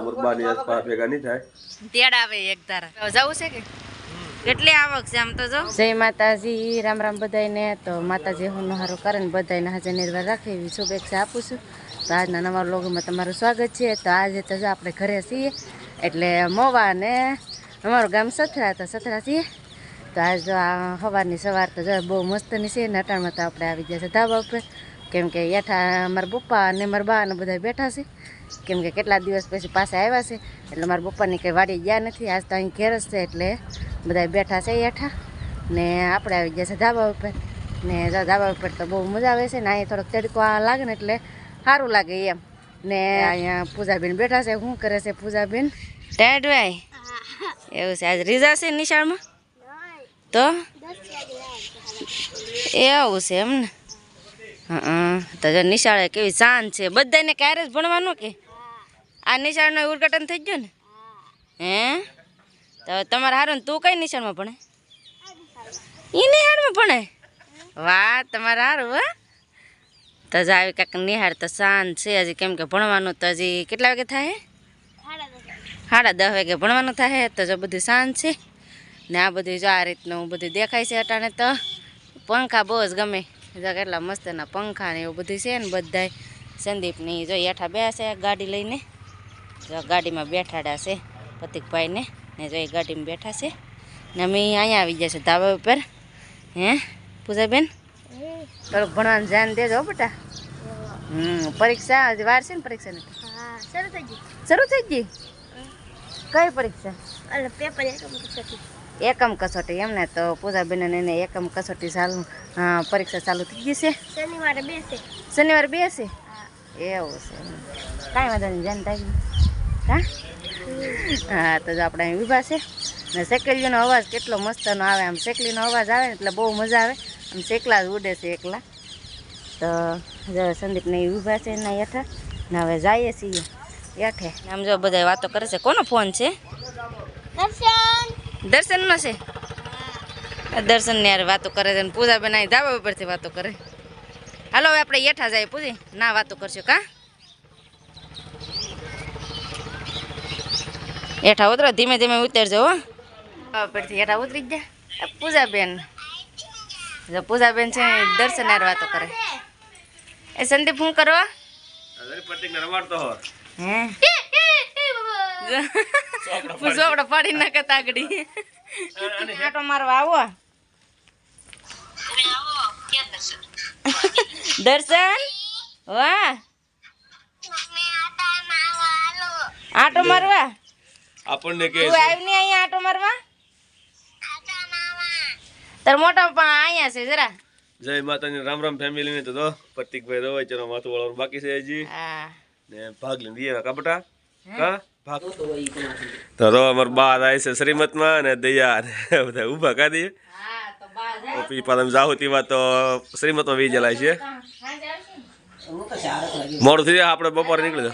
મુરબાની આસપાસ ભેગા નહીં થાય. તેડ આવે એક ધારા. જવું છે કે? કેટલી આવક છે આમ તો જો? જય માતાજી રામ રામ બધાને તો માતાજી હું નહારો કરે ને બધાને હાજર નિર્ભર રાખે એવી શુભેચ્છા આપું છું. તો આજના નવા લોગમાં તમારું સ્વાગત છે. તો આજે તો જો આપણે ઘરે છીએ એટલે મોવા ને અમારું ગામ સથરા તો સથરા છીએ. તો આજ જો આ સવારની સવાર તો જો બહુ મસ્તની છે. ને અટાણમાં તો આપણે આવી ગયા છે ધાબા ઉપર. કેમ કે યાઠા મારા પપ્પા અને મારા બા ને બધા બેઠા છે. કેમ કે કેટલા દિવસ પછી પાસે આવ્યા છે. એટલે મારા પપ્પાની કંઈ વાડી ગયા નથી. આજ તો અહીં ઘેર જ છે એટલે બધા બેઠા છે હેઠા. ને આપણે આવી ગયા છે ધાબા ઉપર. ને ધાબા ઉપર તો બહુ મજા આવે છે ને અહીંયા થોડોક તડકો આ લાગે ને એટલે સારું લાગે એમ. ને અહીંયા પૂજાબેન બેઠા છે. શું કરે છે પૂજાબેન? ટેડ ભાઈ? એવું છે. આજ રીઝા છે નિશાળમાં? તો? એવું છે એમ ને? હં તો જો નિશાળે કેવી શાંત છે. બધાને ક્યારે જ ભણવાનું કે? આ નિશાળનું ઉદઘાટન થઈ ગયું ને? હે? તો તમારે હારું તું કઈ નિશાળમાં ભણે? એ નિહાળમાં ભણે? વાહ, તમારે હારું, હા? તો જ આવી કાંક નિહાળ તો શાંત છે. હજી કેમ કે ભણવાનું તો હજી કેટલા વાગે થાય? સાડા દસ વાગે ભણવાનું થાય. તો જો બધું શાંત છે. ને આ બધું જો આ રીતનું બધું દેખાય છે અટાણે તો. પંખા બહુ જ ગમે. જો કેટલા મસ્તના પંખા ને એવું બધું છે ને બધાય. સંદીપની જો હેઠા બેસે ગાડી લઈને. જો ગાડીમાં બેઠાડ્યા છે પતિકભાઈને ને જો એ ગાડીમાં બેઠા છે. ને અમે અહીંયા આવી ગયા છે ધાબા ઉપર. હે પૂજાબેન? થોડુંક ભણવાનું ધ્યાન દેજો બટા. હમ પરીક્ષા હજી વાર છે ને પરીક્ષા નથી શરૂ થઈ ગઈ. કઈ પરીક્ષા? એકમ કસોટી એમને તો પૂજાબેન એને એકમ કસોટી ચાલુ પરીક્ષા ચાલુ થઈ ગઈ છે. શનિવારે બેસે શનિવારે બેસે એવું છે. કાંઈ વાંધો નહીં થાય હા? હા તો જો આપણે અહીં ઊભા છે. ને શેકેલીઓનો અવાજ કેટલો મસ્તનો આવે. આમ શેકલીનો અવાજ આવે ને એટલે બહુ મજા આવે. આમ શેકલા જ ઉડે છે એકલા. તો જો સંદીપને એ ઊભા છે એના હેઠા ને હવે જઈએ છીએ. હેઠે. આમ જો બધા વાતો કરે છે. કોનો ફોન છે? દર્શન દર્શનનો છે? દર્શન ને યાર વાતો કરે છે ને પૂજાબેન અહીં ધાબા ઉપરથી વાતો કરે. હાલો હવે આપણે હેઠા જાય પૂજી. ના વાતો કરશું કા? હેઠા ઉતરો ધીમે ધીમે ઉતરજો હો. ધાબા ઉપરથી હેઠા ઉતરી જ જા. પૂજાબેન. જો પૂજાબેન છે ને દર્શન યાર વાતો કરે. એ સંદીપ શું કરો? પ્રતિકને રમાડતો હો હે? ચોપડો પાડી નાખે તાગડી. આટો મારવા આવો. દર્શન? વાહ. આટો મારવા? આપણને કે તું આવી ને અહીંયા આટો મારવા? તાર મોટો પણ અહીંયા છે જરા. જય માતાજી રામ રામ ફેમિલી ને તો પ્રતિકભાઈ દો ચલો માથું વાળો બાકી છે હજી. હા. ને ભાગ લઈને દઈએ કા ભાગ તો અમાર બા જાય છે શ્રીમતમાં અને દયા ને બધા ઊભા કરી દઈએ. હા તો બા જાય. પછી પાછા જાહુ તેવા તો શ્રીમતમાં વી જલાય છે. મોડું થઈ જાય આપણે બપોરે નીકળી તો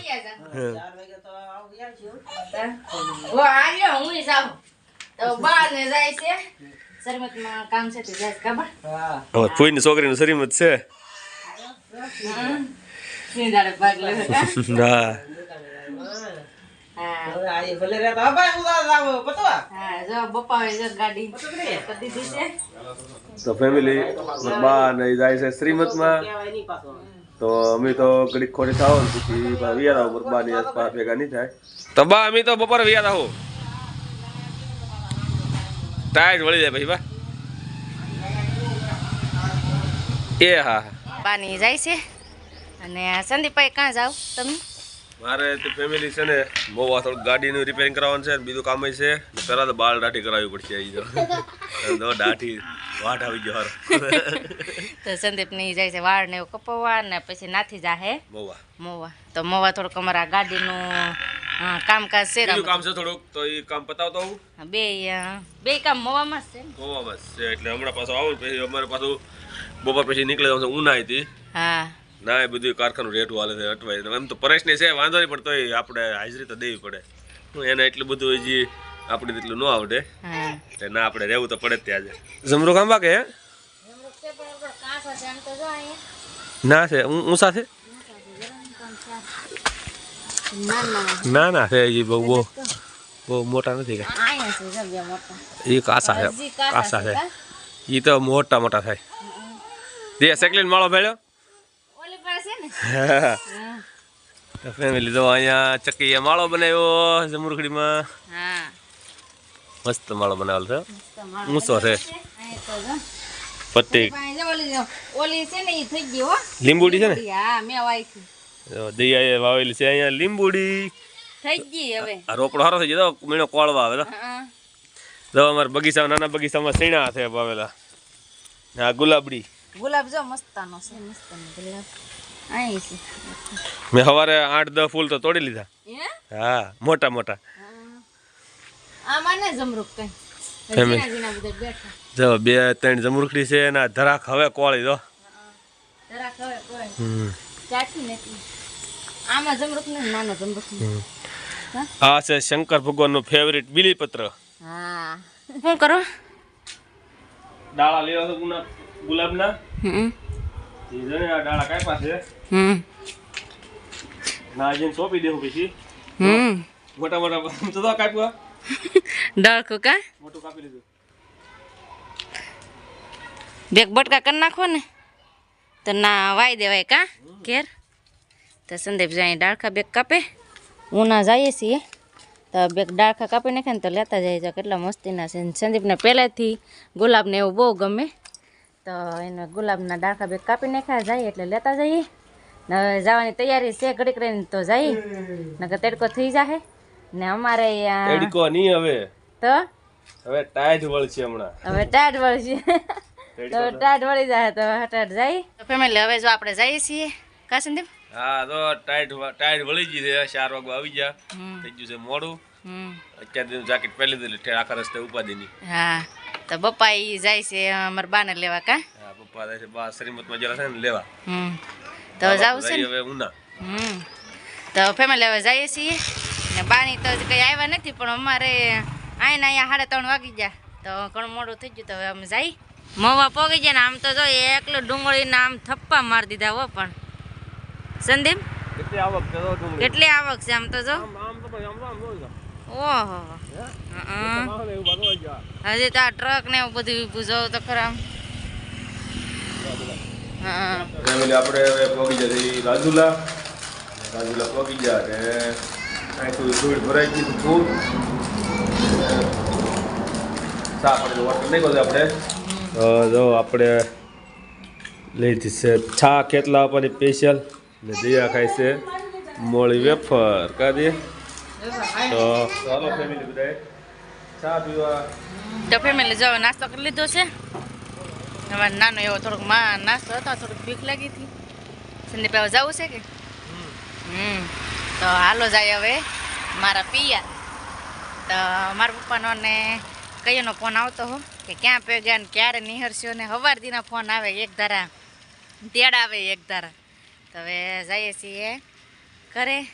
જાય છે. શરમતમાં કામ છે તે જાય છે ખબર? અમાર ફૂઈની છોકરીનું શ્રીમત છે. હા. તો ફેમિલી બા ને જાય છે શ્રીમતમાં. તો અમે તો ઘડીક ખોડી થાવ ને પછી વિયાદ આવો બા ની આસપાસ ભેગા નહીં થાય. તો બા અમે તો બપોરે વિયાદ આવો. ટાઈટ વળી જાય પછી બા. એ હા પાણી જાય છે. અને સંદીપભાઈ ક્યાં જાવ તમે? મારે તો ફેમિલી છે ને બહુ આ થોડુંક ગાડીનું રિપેરિંગ કરાવવાનું છે બીજું કામ છે પહેલા તો બાળ દાઢી કરાવવી પડશે આવી તો. દાઢી વાટ આવી ગયો તો સંદીપની જાય છે વાળ ને એવું કપાવવા ને પછી નાથી જાહે. મોવા. મોવા. તો મોવા થોડુંક અમારા ગાડીનું કામકાજ છે. બીજું કામ છે થોડુંક? તો એ કામ પતાવતો હું બે બે કામ મોવામાં જ છે. મોવામાં છે એટલે હમણાં પાછો આવું પછી અમારે પાછું બપોર પછી નીકળી જવાનું છે ઉનાઈ હા. ના એ બધું કારખાનું રેઠું હાલે છે અટવાય એમ તો પરેશને છે વાંધો નહીં પણ તોય આપણે હાજરી તો દેવી પડે. હું એને એટલું બધું હજી આપણે એટલું ન આવડે. એટલે ના આપણે રહેવું તો પડે જ ત્યાં જ જમરો કામ બાકે હે? ના છે હું ઊંસા છે ના ના છે એ બહુ બહુ બહુ મોટા નથી કાંઈ. અહીંયા છે જો બે મોટા. એ કાસા છે કાસા છે, એ તો મોટા મોટા થાય. દે સેકલીન માળો ભેળ્યો. ને? ફેમિલી જો અહીંયા ચક્કી માળો બનાવ્યો જમરૂખડીમાં હા. મસ્ત માળો બનાવેલો છે. ઊંચો છે. પટ્ટી. હો. લીંબુડી છે ને? હા દૈયાએ વાવેલી છે અહીંયા લીંબુડી. રોપડો સારો થઈ ગયો મીણો કોળવા આવે તો અમારા બગીચામાં નાના બગીચામાં સીણા છે વાવેલા. આ ગુલાબડી. ગુલાબ જો મસ્તાનો છે. મસ્તાનો ગુલાબ. અહીં છે. મેં સવારે આઠ દસ ફૂલ તો તોડી લીધા. હે? હા મોટા મોટા. આમાં ને જમરૂક કઈ. જો બે ત્રણ જમરૂખડી છે અને ધરાક હવે કોળી દો જરાક હવે કોઈ ચાટી નથી આમાં જમરૂક ને નાનો જમરૂક આ છે શંકર ભગવાનનું ફેવરિટ બીલીપત્ર. હા. શું કરો? દાળા લેવા ગુના. ગુલાબના? હમ. ઈ જો ને આ ડાળા કાપ્યા છે હમ. ના જઈને સોંપી દેવું પછી. હમ. મોટા મોટા તો તો કાપ્યા ડળખું કા મોટું કાપી લીધું. બેગ બટકા કરી નાખો ને તો ના વાઈ દેવાય કા? ઘેર. તો સંદીપ જાય ડાળખા બેગ કાપે. ઉના જઈએ છીએ. તો બેગ ડાળખા કાપી નાખે ને તો લેતા જાય છે. કેટલા મસ્તીના છે. ને સંદીપને પહેલેથી ગુલાબને એવું બહુ ગમે. તો એને ગુલાબના ડાળખા બેગ કાપી નાખ્યા જાય એટલે લેતા જઈએ. ને જવાની તૈયારી છે ઘડીક રહીને તો જઈએ નકર તડકો થઈ જાય ને અમારે એડકો નહીં હવે. તો? હવે ટાઈટ વળશે હમણાં. હવે ટાઢ વળશે. તો ટાઈટ વળી જાય તો હટાટ જાય. ફેમિલી હવે જો આપણે જઈએ છીએ. કા સંદીપ? હા તો ટાઈટ ટાઈટ વળી ગઈ છે. ચાર વાગે આવી જા થઈ ગયું છે મોડું. અત્યારે જેકેટ પહેરી દીધું આખા રસ્તે ઉપાધિની હા. તો પપ્પા એ જાય છે અમારા બાને લેવા કા? પપ્પા જાય છે બા શ્રીમતમાં જરા છે ને લેવા. હમ. તો જાવ છે ને? હવે ઉના. હમ. તો ફેમિલી હવે જઈએ છીએ. ને બાની તો કંઈ આવ્યા નથી પણ અમારે આઈને અહીંયા સાડા ત્રણ વાગી ગયા. તો ઘણું મોડું થઈ ગયું તો હવે અમે જઈ મોવા પોગી ગયા ને આમ તો જો એકલો ડુંગળીને આમ થપ્પા મારી દીધા હો પણ. સંદીપ? કેટલી આવક છે કેટલી આવક છે આમ તો જો. ઓહો. હજી તો આ ટ્રક ને એવું બધું ઊભું તો ખરા. ફેમિલી આપણે હવે પગી જતી રાજુલા. રાજુલા પહોંચી ગયા ને અહીંથી ધૂળ ભરાઈ ગઈ ખૂબ ચા પાણી વોટર નહીં બધું આપણે? તો જો આપણે લઈ છે છા કેટલા આપવાની સ્પેશિયલ ને દિયા ખાય છે મોળી વેફર. કા તો ચાલો ફેમિલી બધાએ તો ફેમિલી જો નાસ્તો કરી લીધો છે. હવે નાનો એવો થોડોકમાં નાસ્તો હતો, થોડુંક ભીખ લાગી હતી. સંદીપ હવે જવું છે કે? હમ. તો હાલો જાય હવે મારા પિયા. તો મારા પપ્પાનો ને કયોનો ફોન આવતો હો, કે ક્યાં પેગ્યા ને ક્યારે નિહરસ્યો ને હવાર દીના ફોન આવે એક ધારા. તેડ આવે એક ધારા. તો હવે જઈએ છીએ ઘરે.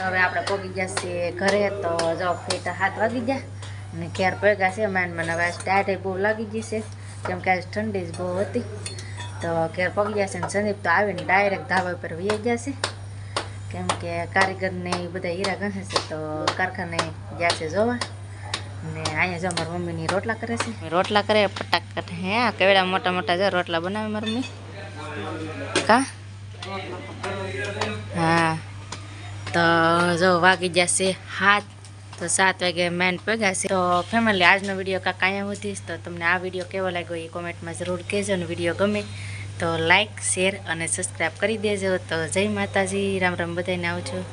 હવે આપણે પોગી ગયા છીએ ઘરે, તો જો તો હાથ વાગી ગયા. અને ઘેર પગ્યા છે મેન મને હવે સ્ટાર્ટ બહુ લાગી ગઈ છે, કેમ કે ઠંડી જ બહુ હતી. તો ઘેર પગી ગયા છે અને સંદીપ તો આવીને ડાયરેક્ટ ધાબા પર વહી ગયા છે. કેમ કે કારીગરને એ બધા હીરા ગણે છે, તો કારખાને ગયા છે જોવા. ને અહીંયા જો મારી મમ્મીની રોટલા કરે છે. રોટલા કરે ફટાકટ હે કેવડા મોટા મોટા જો રોટલા બનાવે મારી મમ્મી? કા? તો જો વાગી જશે હાથ તો સાત વાગે મેન છે. તો ફેમિલી આજનો વીડિયો કાંક અહીંયા હતીશ તો તમને આ વીડિયો કેવો લાગ્યો એ કોમેન્ટમાં જરૂર કહેજો અને વીડિયો ગમે તો લાઈક શેર અને સબસ્ક્રાઈબ કરી દેજો. તો જય માતાજી, રામ રામ બધાને આવજો.